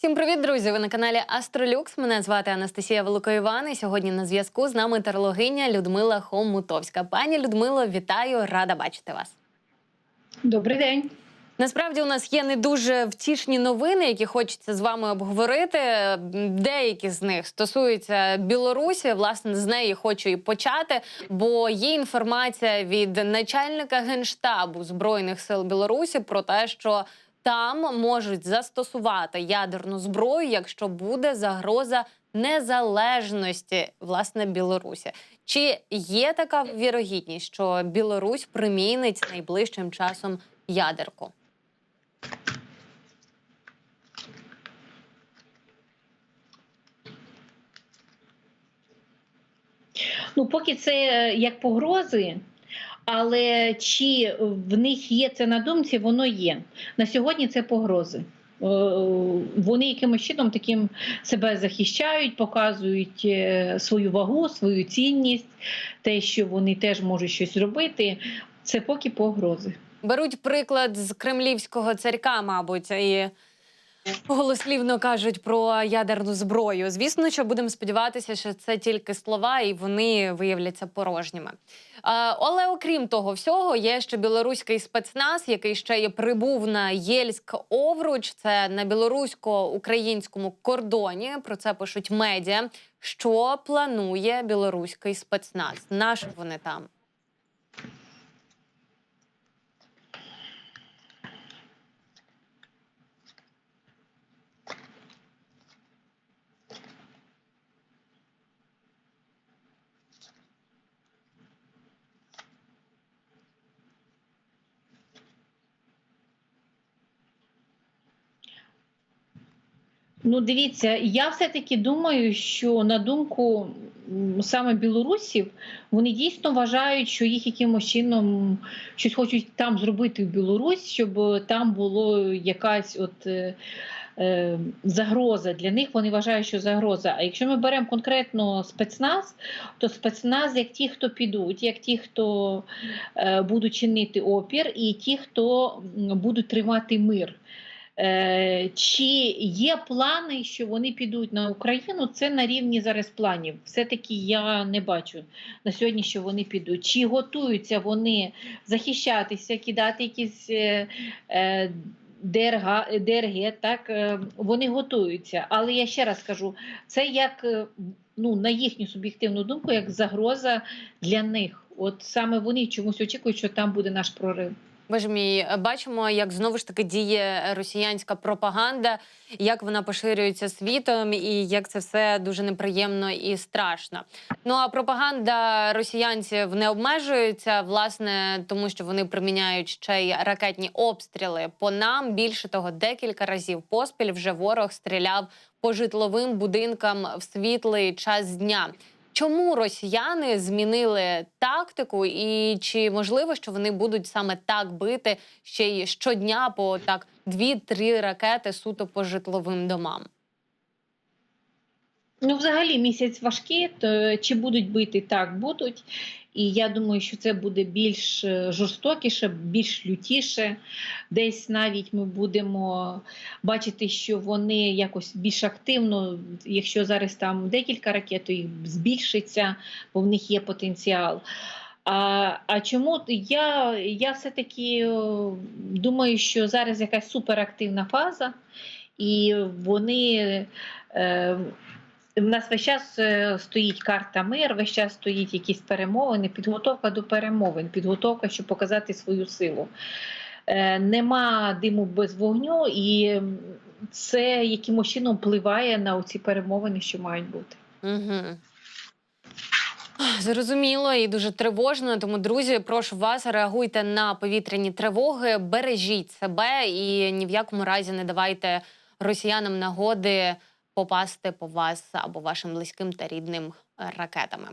Всім привіт, друзі! Ви на каналі Астролюкс. Мене звати Анастасія Великоїван. І сьогодні на зв'язку з нами терлогиня Людмила Хомутовська. Пані Людмило, вітаю, рада бачити вас. Добрий день. Насправді у нас є не дуже втішні новини, які хочеться з вами обговорити. Деякі з них стосуються Білорусі. Власне, з неї хочу і почати, бо є інформація від начальника генштабу збройних сил Білорусі про те, що там можуть застосувати ядерну зброю, якщо буде загроза незалежності власне Білорусі. Чи є така вірогідність, що Білорусь примінить найближчим часом ядерку? Ну, поки це е, як погрози, але чи в них є це на думці, воно є. На сьогодні це погрози. Е, Вони якимось чином таким себе захищають, показують е, свою вагу, свою цінність, те, що вони теж можуть щось робити. Це поки погрози. Беруть приклад з кремлівського царька, мабуть, і голослівно кажуть про ядерну зброю. Звісно, що будемо сподіватися, що це тільки слова, і вони виявляться порожніми. Але окрім того всього, є ще білоруський спецназ, який ще є прибув на Єльськ Овруч. Це на білорусько-українському кордоні. Про це пишуть медіа. Що планує білоруський спецназ? Наш вони там? Ну, дивіться, я все-таки думаю, що на думку саме білорусів, вони дійсно вважають, що їх якимось чином щось хочуть там зробити в Білорусь, щоб там було якась от. е, е, Загроза для них вони вважають, що загроза. А якщо ми беремо конкретно спецназ, то спецназ як ті, хто підуть, як ті, хто е, будуть чинити опір, і ті, хто будуть тримати мир. Е, Чи є плани, що вони підуть на Україну? Це на рівні зараз планів. Все-таки я не бачу на сьогодні, що вони підуть. Чи готуються вони захищатися, кидати якісь е, е, ДРГ, ДРГ, так вони готуються. Але я ще раз кажу, це як ну, на їхню суб'єктивну думку, як загроза для них. От саме вони чомусь очікують, що там буде наш прорив. Боже мій, бачимо, як знову ж таки діє росіянська пропаганда, як вона поширюється світом, і як це все дуже неприємно і страшно. Ну а пропаганда росіянців не обмежується, власне, тому що вони приміняють ще й ракетні обстріли по нам. Більше того, декілька разів поспіль вже ворог стріляв по житловим будинкам в світлий час дня. Чому росіяни змінили тактику, і чи можливо, що вони будуть саме так бити ще й щодня по так дві-три ракети суто по житловим домам? Ну, взагалі, місяць важкий, то чи будуть бити так, будуть. І я думаю, що це буде більш е, жорстокіше, більш лютіше. Десь навіть ми будемо бачити, що вони якось більш активно, якщо зараз там декілька ракет, то їх збільшиться, бо в них є потенціал. А а чому я я все-таки е, думаю, що зараз якась суперактивна фаза, і вони. Е, в нас весь час е, стоїть карта мир, весь час стоїть якісь перемовини, підготовка до перемовин, підготовка, щоб показати свою силу. Е, Нема диму без вогню, і це якимось чином впливає на ці перемовини, що мають бути. Угу. Зрозуміло і дуже тривожно. Тому, друзі, прошу вас, реагуйте на повітряні тривоги, бережіть себе і ні в якому разі не давайте росіянам нагоди попасти по вас або вашим близьким та рідним е, ракетами.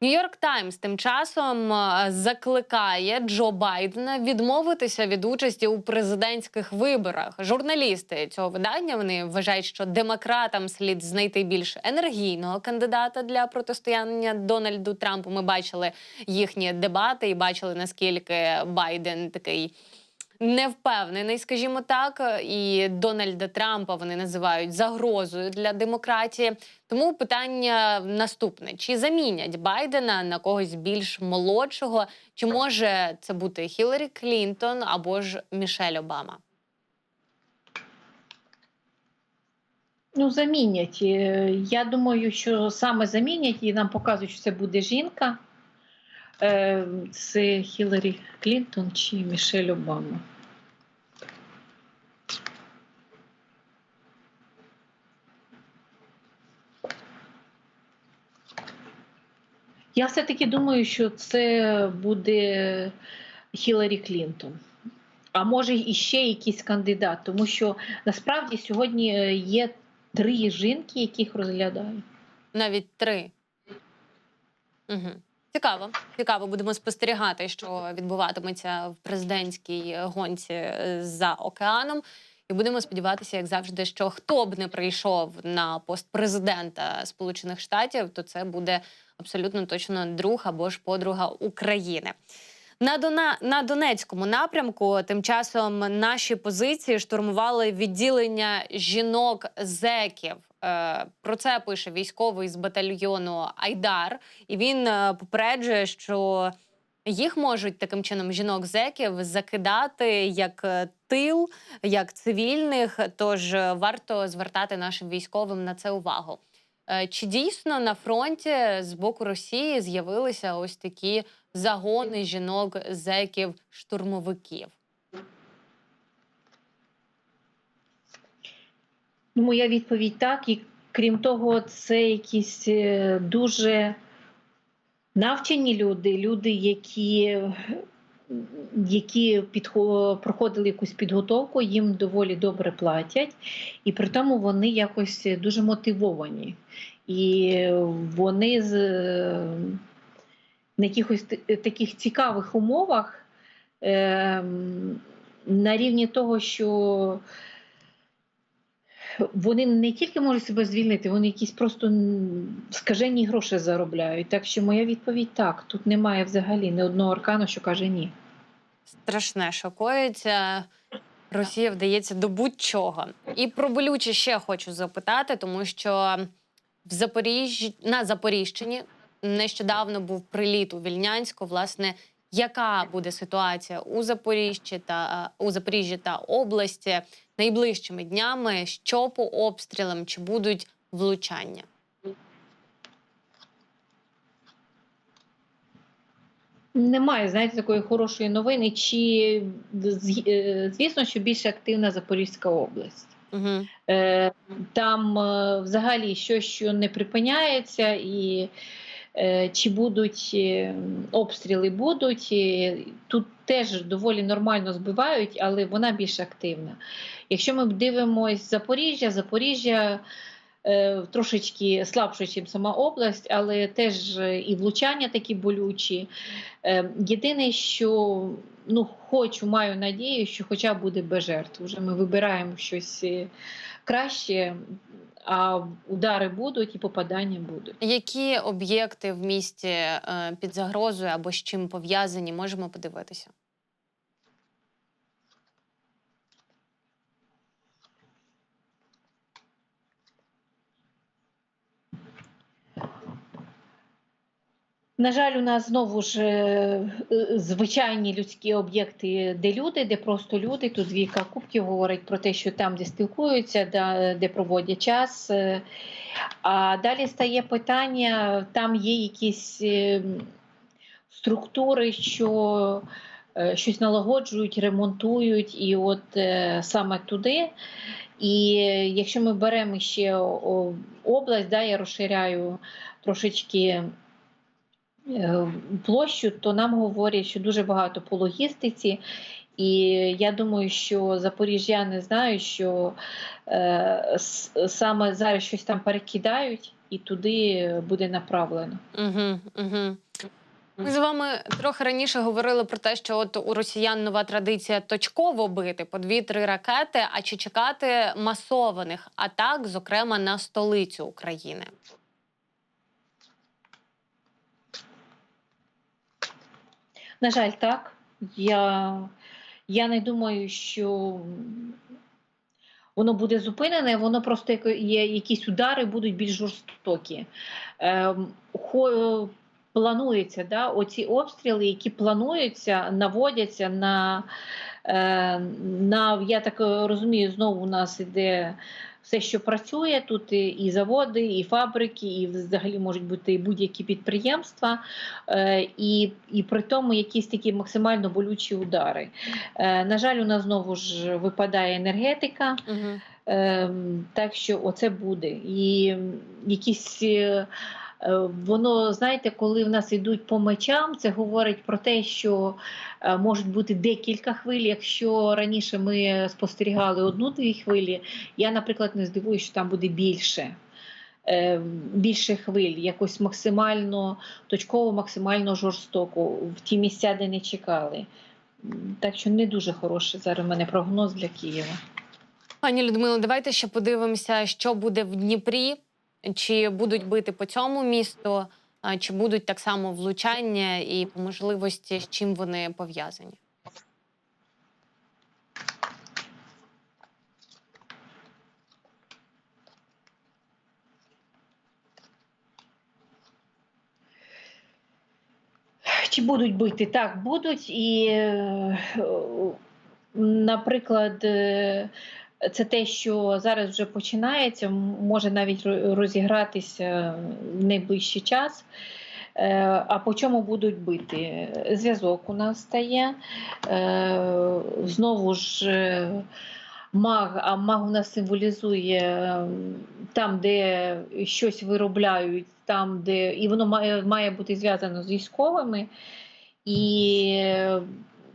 Нью-Йорк Таймс тим часом е, закликає Джо Байдена відмовитися від участі у президентських виборах. Журналісти цього видання вони вважають, що демократам слід знайти більш енергійного кандидата для протистояння Дональду Трампу. Ми бачили їхні дебати і бачили наскільки Байден такий не впевнений, скажімо так. І Дональда Трампа вони називають загрозою для демократії. Тому питання наступне: чи замінять Байдена на когось більш молодшого, чи може це бути Хіларі Клінтон або ж Мішель Обама? Ну, замінять. Е, Я думаю, що саме замінять і нам показують, що це буде жінка. Е, Це Хіларі Клінтон чи Мішель Обама. Я все-таки думаю, що це буде Хіларі Клінтон. А може і ще якийсь кандидат, тому що насправді сьогодні е, є три жінки, яких розглядають. Навіть три. Угу. Цікаво, цікаво. Будемо спостерігати, що відбуватиметься в президентській гонці е, за океаном. І будемо сподіватися, як завжди, що хто б не прийшов на пост президента Сполучених Штатів, то це буде абсолютно точно друг або ж подруга України. На Дона на Донецькому напрямку тим часом наші позиції штурмували відділення жінок зеків. Е, Про це пише військовий з батальйону Айдар, і він е, попереджує, що їх можуть таким чином жінок зеків закидати як е, тил, як цивільних. Тож варто звертати нашим військовим на це увагу. Чи дійсно на фронті з боку Росії з'явилися ось такі загони жінок зеків штурмовиків? Ну, моя відповідь так. І крім того, це якісь е, дуже навчені люди, люди, які, які підхо- проходили якусь підготовку, їм доволі добре платять, і при тому вони якось дуже мотивовані. І вони з, е, на якихось таких цікавих умовах ем, на рівні того, що вони не тільки можуть себе звільнити, вони якісь просто скажені гроші заробляють. Так що моя відповідь так. Тут немає взагалі ні одного аркану, що каже ні. Страшне шокується. Росія вдається до будь-чого. І про болюче ще хочу запитати, тому що в Запоріжжі на Запоріжчині нещодавно був приліт у Вільнянську. Власне, яка буде ситуація у Запоріжжі та у Запоріжжі та області найближчими днями? Що по обстрілам чи будуть влучання? Немає, знаєте, такої хорошої новини. Чи е, звісно, що більш активна Запорізька область. Угу. Там е, взагалі щось, що не припиняється, і чи будуть обстріли будуть. Тут теж доволі нормально збивають, але вона більш активна. Якщо ми дивимося Запоріжжя, Запоріжжя е, трошечки слабше, ніж сама область, але теж і влучання такі болючі. Е, Єдине, що ну, хочу, маю надію, що хоча буде без жертв. Уже ми вибираємо щось е, краще, а удари будуть і попадання будуть. Які об'єкти в місті е, під загрозою або з чим пов'язані, можемо подивитися? На жаль, у нас знову ж е, е, звичайні людські об'єкти, де люди, де просто люди. Тут двійка кубків говорить про те, що там, де спілкуються, де, проводять час. Е, А далі стає питання: там є якісь структури, що щось налагоджують, ремонтують, і от саме туди. І якщо ми беремо ще область, да, я розширяю трошечки площу, то нам говорять, що дуже багато по логістиці. І я думаю, що запоріжжяни знають, що е, саме зараз щось там перекидають і туди буде направлено. Угу, угу. Ми з вами трохи раніше говорили про те, що от у росіян нова традиція точково бити по дві-три ракети, а чи чекати масованих атак, зокрема на столицю України? На жаль, так. Я, Я не думаю, що воно буде зупинене, воно просто є якісь удари будуть більш жорстокі. Ем, Планується, да, оці обстріли, які плануються, наводяться на, е, на я так розумію, знову у нас іде все, що працює тут, і- заводи, і фабрики, і взагалі можуть бути будь-які підприємства, е, і, і при тому якісь такі максимально болючі удари. Е, На жаль, у нас знову ж випадає енергетика. Угу. Так що оце буде. І якісь. Е, Воно, знаєте, коли в нас йдуть по мечам, це говорить про те, що е, можуть бути декілька хвиль. Якщо раніше ми спостерігали одну-дві хвилі, я, наприклад, не здивуюся, що там буде більше. е, Більше хвиль, якось максимально точково, максимально жорстоко в ті місця, де не чекали. Так що не дуже хороший зараз в мене прогноз для Києва. Пані Людмило, давайте ще подивимося, що буде в Дніпрі. Чи будуть бити по цьому місту, чи будуть так само влучання і по можливості, з чим вони пов'язані? Чи будуть бити? Так, будуть. І, е, наприклад, е, це те, що зараз вже починається, може навіть розігратися в найближчий час. Е, А по чому будуть бити? Зв'язок у нас стає. Е, Знову ж е, маг, а маг у нас символізує е, там, де щось виробляють, там, де і воно має, бути зв'язано з військовими. І е,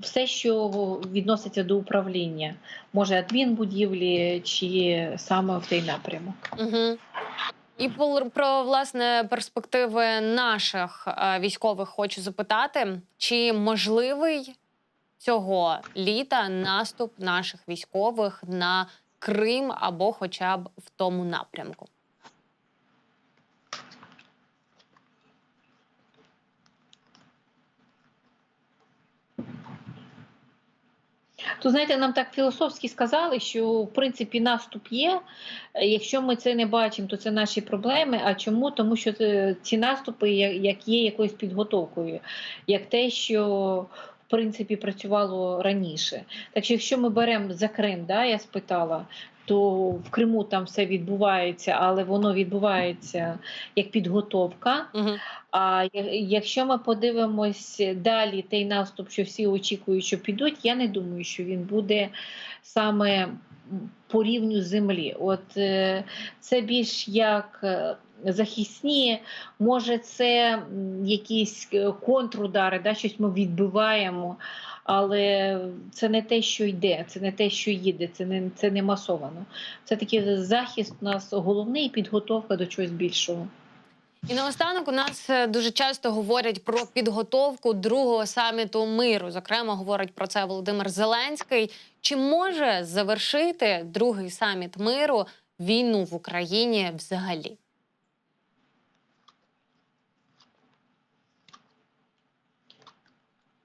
все, що відноситься до управління, може адмінбудівлі чи саме в той напрямок. Угу. І про власне перспективи наших е, військових хочу запитати, чи можливий цього літа наступ наших військових на Крим або хоча б в тому напрямку? То знаєте, нам так філософськи сказали, що в принципі наступ є. Е, Якщо ми це не бачимо, то це наші проблеми. А чому? Тому що ці наступи як є якоюсь підготовкою, як те, що в принципі працювало раніше. Так що, якщо ми беремо за Крим, да, я спитала. То в Криму там все відбувається, але воно відбувається як підготовка. Угу. А якщо ми подивимось далі той наступ, що всі очікують, що підуть, я не думаю, що він буде саме по рівню землі. От е, це більш як е, захисні, може, це якісь е, контрудари, да, щось ми відбиваємо. Але це не те, що йде, це не те, що їде, це не це не масовано. Це такий захист у нас головний підготовка до чогось більшого. І наостанок у нас е, дуже часто говорять про підготовку другого саміту миру. Зокрема, говорить про це Володимир Зеленський. Чи може завершити другий саміт миру війну в Україні взагалі?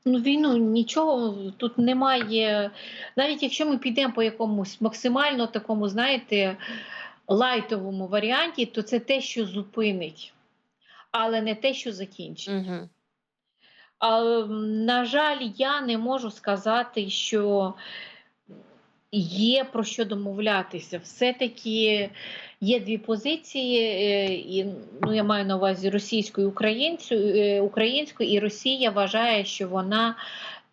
Ну, війну нічого тут немає. Навіть якщо ми підемо по якомусь максимально такому, знаєте, лайтовому варіанті, то це те, що зупинить, але не те, що закінчить. Угу. А, на жаль, я не можу сказати, що є про що домовлятися. Все-таки є дві позиції, е, і, ну, я маю на увазі російську і українцю, е, українську, і Росія вважає, що вона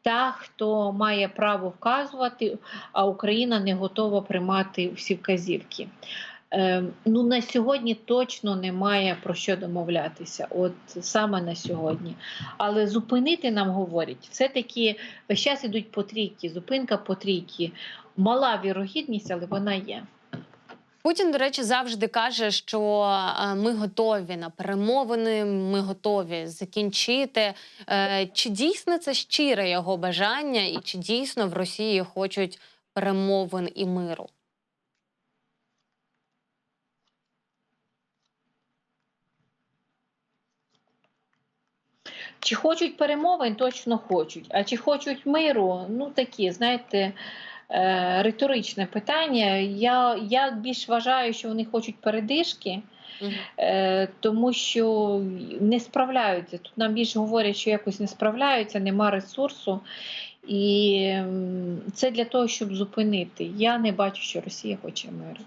та, хто має право вказувати, а Україна не готова приймати всі вказівки. Е, Ну, на сьогодні точно немає про що домовлятися, от саме на сьогодні. Але зупинити нам говорять, все-таки весь час ідуть по трійки, зупинка по трійки. Мала вірогідність, але вона є. Путін, до речі, завжди каже, що е, ми готові на перемовини, ми готові закінчити. Е, Чи дійсно це щире його бажання, і чи дійсно в Росії хочуть перемовин і миру? Чи хочуть перемовин, точно хочуть. А чи хочуть миру? Ну такі, знаєте, е, риторичне питання. Я, я більш вважаю, що вони хочуть передишки. Е, тому що не справляються. Тут нам більше говорять, що якось не справляються, нема ресурсу. І це для того, щоб зупинити. Я не бачу, що Росія хоче миру.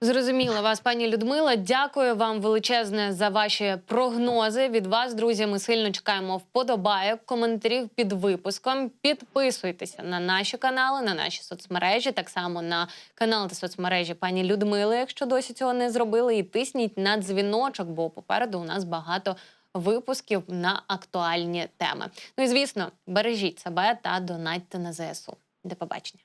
Зрозуміла вас, пані Людмила. Дякую вам величезне за ваші прогнози. Від вас, друзі, ми сильно чекаємо вподобайок, коментарів під випуском. Підписуйтеся на наші канали, на наші соцмережі, так само на канал та соцмережі пані Людмили, якщо досі цього не зробили. І тисніть на дзвіночок, бо попереду у нас багато випусків на актуальні теми. Ну і звісно, бережіть себе та донатьте на ЗСУ. До побачення.